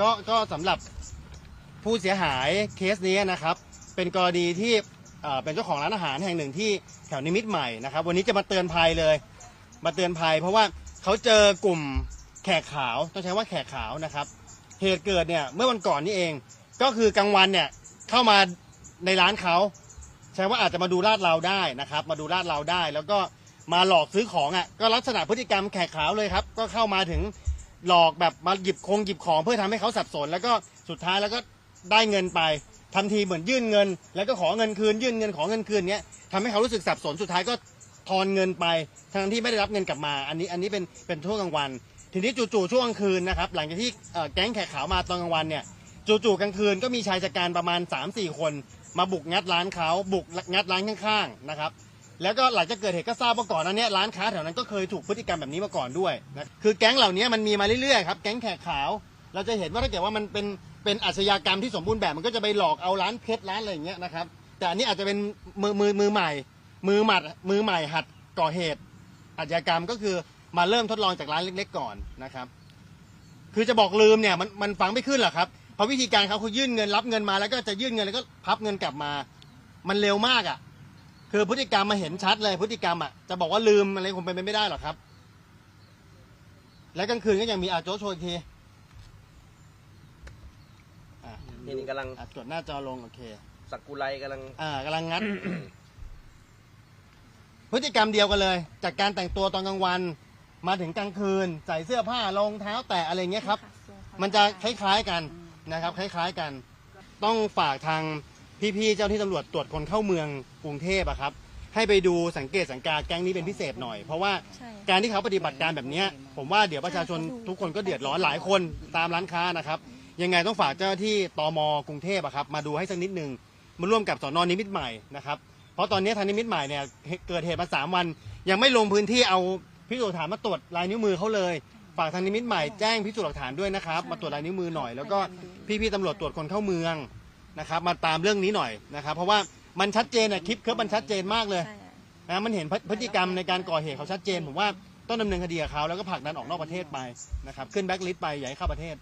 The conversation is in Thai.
ก็ก็สำหรับผู้เสียหายเคสนี้นะครับ เป็นกรณีที่เอ่อเป็นเจ้าของร้านอาหารแห่งหนึ่งที่แถวนิมิตรใหม่นะครับ วันนี้จะมาเตือนภัยเลย มาเตือนภัย เพราะว่าเขาเจอกลุ่มแขกขาวต้องใช้ว่าแขกขาวนะครับ เหตุเกิดเนี่ยเมื่อวันก่อนนี่เอง ก็คือกลางวันเนี่ยเข้ามาในร้านเขาใช้ว่าอาจจะมาดูลาดเราได้นะครับ มาดูลาดเราได้ แล้วก็มาหลอกซื้อของอะก็ลักษณะพฤติกรรมแขกขาวเลยครับ ก็เข้ามาถึง หลอกแบบมาหยิบคงหยิบของเพื่อทำให้เขาสับสน แล้วก็สุดท้ายแล้วก็ได้เงินไปทำทีเหมือนยื่นเงิน แล้วก็ขอเงินคืนยื่นเงินขอเงินคืนเนี้ยทำให้เขารู้สึกสับสนสุดท้ายก็ทอนเงินไปทั้งที่ไม่ได้รับเงินกลับมา อันนี้อันนี้เป็นเป็นช่วงกลางวัน ทีนี้จู่ๆช่วงกลางคืนนะครับหลังจากที่เอ่อแก๊งแขกขาวมาตอนกลางวันเนี่ยจู่ๆกลางคืนก็มีชายชะกันประมาณ 3-4 คน มาบุกงัดร้านเขาบุกงัดร้านข้างๆนะครับ แล้วก็หลังจากเกิดเหตุก็ทราบว่าก่อนหนั้นเนี่ยร้านค้าแถวนั้นก็เคยถูกพฤติกรรมแบบนี้มาก่อนด้วยนะคือแก๊งเหล่านี้มันมีมาเรื่อยๆครับแก๊งแขกขาว เราจะเห็นว่าถ้าเกิดว่ามันเป็นเป็นอาชญากรรมที่สมบูรณ์แบบมันก็จะไปหลอกเอาร้านเพชรร้านอะไรอย่างเงี้ยนะครับแต่อันนี้อาจจะเป็นมือมือมือใหม่ มือหมัดมือใหม่หัดก่อเหตุอาชญากรรมก็คือมาเริ่มทดลองจากร้านเล็ก ๆ ก่อนนะครับ คือจะบอกลืมเนี่ยมันมันฟังไม่ขึ้นหรอกครับเพราะวิธีการเขาคือยื่นเงินรับเงินมาแล้วก็จะยื่นเงินแล้วก็พับเงินกลับมา มันเร็วมากอะ คือพฤติกรรมมาเห็นชัดเลยพฤติกรรมอะจะบอกว่าลืมอะไรคงเป็นไปไม่ได้หรอกครับ และกลางคืนก็ยังมีอาโจโชว์อีกทีอะนี่นี่กำลังอะกดหน้าจอลงโอเค สักกุไลกำลังอ่ากำลังงัด พฤติกรรมเดียวกันเลย จากการแต่งตัวตอนกลางวัน มาถึงกลางคืน ใส่เสื้อผ้ารองเท้าแตะอะไรเงี้ยครับ มันจะคล้ายๆกันนะครับ คล้ายๆกัน ต้องฝากทาง พี่ๆเจ้าที่ตำรวจตรวจคนเข้าเมืองกรุงเทพอะครับ ให้ไปดูสังเกตสังกาแก๊งนี้เป็นพิเศษหน่อย เพราะว่าใช่ การที่เขาปฏิบัติการแบบเนี้ยผมว่าเดี๋ยวประชาชนทุกคนก็เดือดร้อนหลายคนตามร้านค้านะครับ ยังไงต้องฝากเจ้าหน้าที่ตมกรุงเทพอะครับมาดูให้สักนิดนึงมาร่วมกับสอนอนิมิตรใหม่นะครับเพราะตอนนี้ทางนิมิตรใหม่เนี่ยเกิดเหตุมาสามวัน ยังไม่ลงพื้นที่เอาพิสูจน์หลักฐานมาตรวจลายนิ้วมือเขาเลยฝากทางนิมิตรใหม่แจ้งพิสูจน์หลักฐานด้วยนะครับมาตรวจลายนิ้วมือหน่อยแล้วก็พี่ๆตำรวจตรวจคนเข้าเมือง นะครับมาตามเรื่องนี้หน่อยนะครับ เพราะว่ามันชัดเจนอะคลิปเคิร์ฟมันชัดเจนมากเลยใช่นะมันเห็นพฤพฤติกรรมในการก่อเหตุเขาชัดเจนผมว่าต้องดำเนินคดีกับเขาแล้วก็ผลักดันออกนอกประเทศไปนะครับขึ้นแบ็กลิสต์ไปอย่าให้เข้าประเทศ